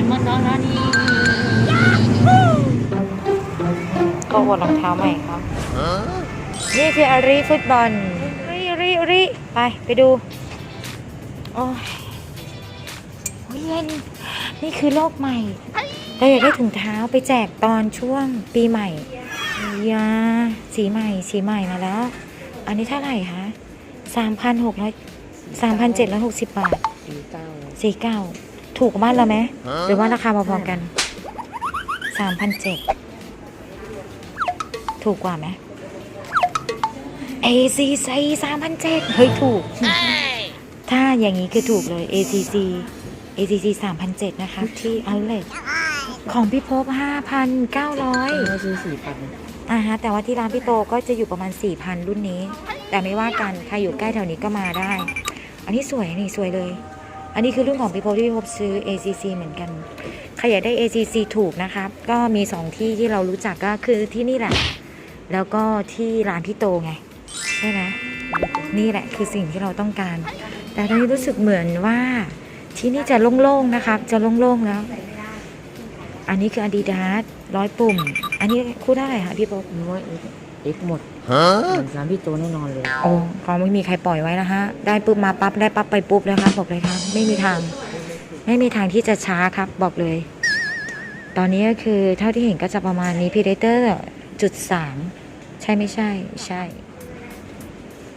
พี่เอาเลยมอนน้องแล้วนี่ก็อวดรองเท้าใหม่ครับ นี่คืออารีฟุตบอลรีรีรีไป ไปดูโอ้ยโอ้ยเย็น นี่คือโลกใหม่ เราอยากได้ถุงเท้าไปแจกตอนช่วงปีใหม่ยาสีใหม่ สีใหม่มาแล้ว อันนี้เท่าไหร่คะสามพันหกร้อยสามพันเจ็ดร้อยหกสิบบาท สี่เก้าสี่เก้า ถูกกว่าบ้านเราไหมหรือว่าราคาพอๆกันสามพันเจ็ดถูกกว่าไหมเอซีซีสามพันเจ็ดเฮ้ยถูก ถ้าอย่างนี้คือถูกเลย ACC ACC 3,007นะคะ ที่ Outlet ของพี่พบ 5,900เราซื้อสี่พันอ่าฮะแต่ว่าที่ร้านพี่โตก็จะอยู่ประมาณ 4,000 รุ่นนี้ แต่ไม่ว่ากัน ใครอยู่ใกล้แถวนี้ก็มาได้ อันนี้สวยนี่สวยเลย อันนี้คือรุ่นของพี่พบที่พี่พบซื้อ ACC เหมือนกันใครอยากได้ ACC ถูกนะครับ ก็มี 2 ที่ที่เรารู้จักก็คือที่นี่แหละ แล้วก็ที่ร้านพี่โตไง ใช่ไหมนี่แหละคือสิ่งที่เราต้องการ แต่ตอนนี้รู้สึกเหมือนว่าที่นี่จะโล่งๆนะครับ จะโล่งๆแล้ว อันนี้คือ Adidas ร้อยปุ่ม อันนี้คู่ได้ค่ะพี่ป๊บน้อย เอ็กหมดเหมือนสามพี่โตแน่นอนเลยโอ้เขาไม่มีใครปล่อยไว้นะฮะ ได้ปุ๊บมาปั๊บได้ปั๊บไปปุ๊บเลยครับบอกเลยครับ ไม่มีทาง ไม่มีทางที่จะช้าครับ บอกเลย ตอนนี้ก็คือเท่าที่เห็นก็จะประมาณนี้ Predator จุดสามใช่ไม่ใช่ใช่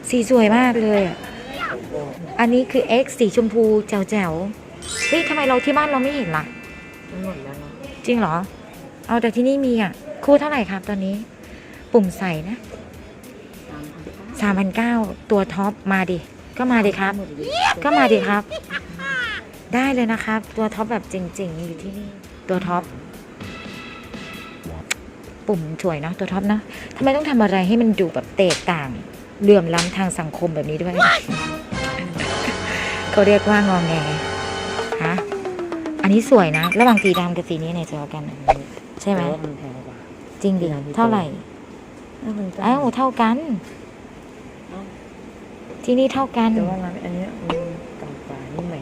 สีสวยมากเลยอะอันนี้คือ X สีชมพูแจ๋วๆเฮ้ยทำไมเราที่บ้านเราไม่เห็นล่ะทั้งหมดแล้วนะจริงเหรอ เอาแต่ที่นี่มีอะ คู่เท่าไหร่ครับตอนนี้ ปุ่มใส่นะสามพันเก้าสามพันเก้าตัวท็อปมาดิ ก็มาดิครับหมดเลยก็มาดิครับ ได้เลยนะครับ ตัวท็อปแบบจริงๆอยู่ที่นี่ ตัวท็อป ปุ่มสวยเนอะตัวท็อปเนอะทำไมต้องทำอะไรให้มันดูแบบแตกต่างเหลื่อมล้ำทางสังคมแบบนี้ด้วย เขาเรียกว่างองแงฮะอันนี้สวยนะ ระหว่างสีดำกับสีนี้ไหนจะเอากัน ใช่ไหมแต่ว่ามันแพงกว่าจริงดิสีดำที่โตเท่าไหร่ แล้วมันก็อ้าวเท่ากัน ที่นี่เท่ากัน แต่ว่าร้านอันเนี้ยมันต่ำกว่านี่ใหม่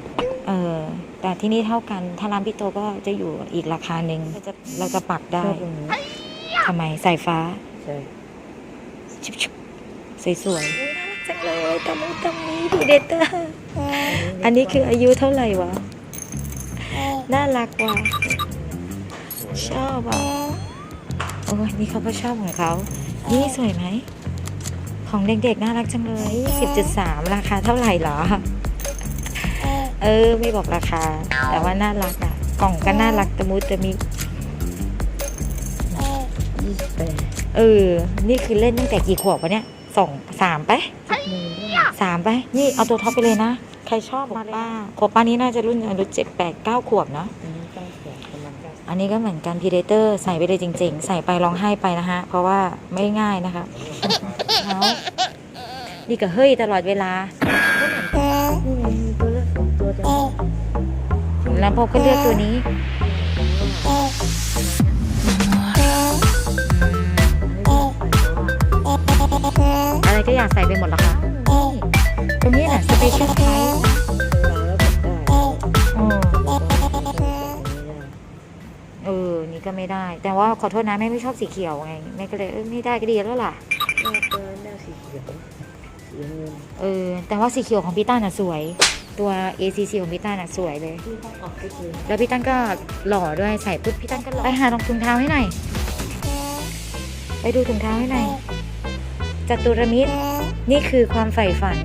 เออ แต่ที่นี่เท่ากัน ถ้าร้านพี่โตก็จะอยู่อีกราคาหนึ่งเราจะเราจะปักชได้อบตรงนี้ทำไมสายฟ้าใช่ชุบชุบสวยๆน่ารักจังเลยตะมูตะมีดีเดเตอร์ อันนี้คืออายุเท่าไหร่วะ น่ารักว่ะชอบอะ โอ้ยนี่เขาก็ชอบของเขา นี่สวยไหม ของเด็กๆน่ารักจังเลย 10.3 ราคาเท่าไหร่เหรอ เออ ไม่บอกราคา แต่ว่าน่ารักอะ กล่องก็น่ารักตะมุตะมิยี่สิบแปดเออ นี่คือเล่นตั้งแต่กี่ขวบวะเนี่ยสองสามไปหมื่นด้วยสามไป นี่เอาตัวท็อปไปเลยนะ ใครชอบมาป้าขวบป้านี้น่าจะรุ่นอายุเจ็ดแปดเก้าขวบเนาะ อันนี้ก็เหมือนกันพีเดเตอร์ใส่ไปเลยจริง ๆ ใส่ไปร้องไห้ไปนะฮะ เพราะว่าไม่ง่ายนะคะเอานี่ก็เฮ้ยตลอดเวลาแล้วพบก็เลือกตัวนี้อะไรก็อยากใส่ไปหมดแล้วค่ะตรงนี้น่ะสเปเชียลไซส์ ก็ไม่ได้ แต่ว่าขอโทษนะแม่ไม่ชอบสีเขียวไงแม่ก็เลยเออไม่ได้ก็ดีแล้วล่ะตัวแนวสีเขียวสีเงินเออแต่ว่าสีเขียวของพี่ต้าน่ะสวย ตัว ACC ของพี่ต้าน่ะสวยเลย ที่ต้องออกก็คือแล้วพี่ตั้นก็หล่อด้วยใส่ปุ๊บพี่ตั้นก็หล่อไปหารองถุงเท้าให้หน่อยไปดูถุงเท้าให้หน่อยจัตุรมิตรนี่คือความใฝ่ฝัน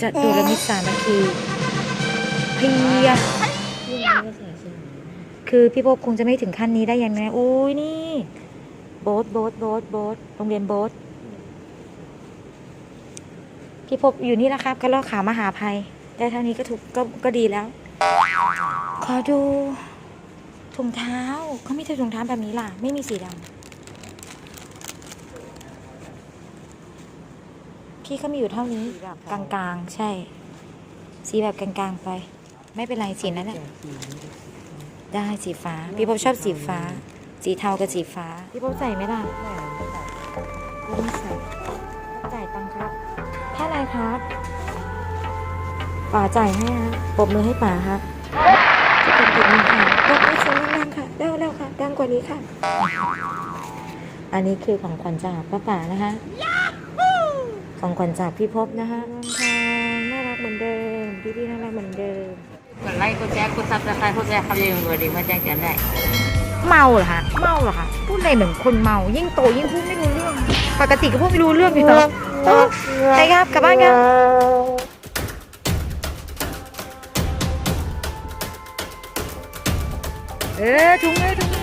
จัตุรมิตรสามัคคีเพีย ที่นี่ก็ใส่เสื้อ คือพี่โป๊บคงจะไม่ถึงขั้นนี้ได้ยังไงอุ้ยนี่โบ๊ทโบ๊ทโบ๊ทโบ๊ทโรงเรียนโบ๊ทพี่พบอยู่นี่แล้วครับก็ลอกขามหาภัย ได้เท่านี้ก็ถูกก็ก็ดีแล้ว ขอดูถุงเท้าเขาไม่ใช่ถุงเท้าแบบนี้ล่ะ ไม่มีสีดำพี่ก็มีอยู่เท่านี้กลางๆ ใช่ สีแบบกลางๆไป ไม่เป็นไรสีนั้นแหละ ได้สีฟ้า พี่พบชอบสีฟ้า สีเทากับสีฟ้า พี่พบใส่ไหมล่ะไม่ใส่จ่ายตังค์ครับเท่าไหรครับป่าจ่ายให้ฮะปรบมือให้ป่าครับอีกหนึ่งค่ะบอกไปเสียงดังๆค่ะเร็วเร็วค่ะ ดังกว่านี้ค่ะ อันนี้คือของขวัญจากป้าป๋านะคะของขวัญจากพี่พบนะคะรองทองน่ารักเหมือนเดิมพี่พี่ๆน่ารักเหมือนเดิม กดไลค์กดแชร์กดซับสไครต์กดแชร์คำเดียวกดดิ่งมาแจ้งเตือนได้เมาเหรอคะเมาเหรอคะพูดอะไรเหมือนคนเมา ยิ่งโตยิ่งพูดไม่รู้เรื่อง ปกติก็พูดไม่รู้เรื่องอยู่เนาะเอดไปครับกลับบ้านกันเออถุงเลย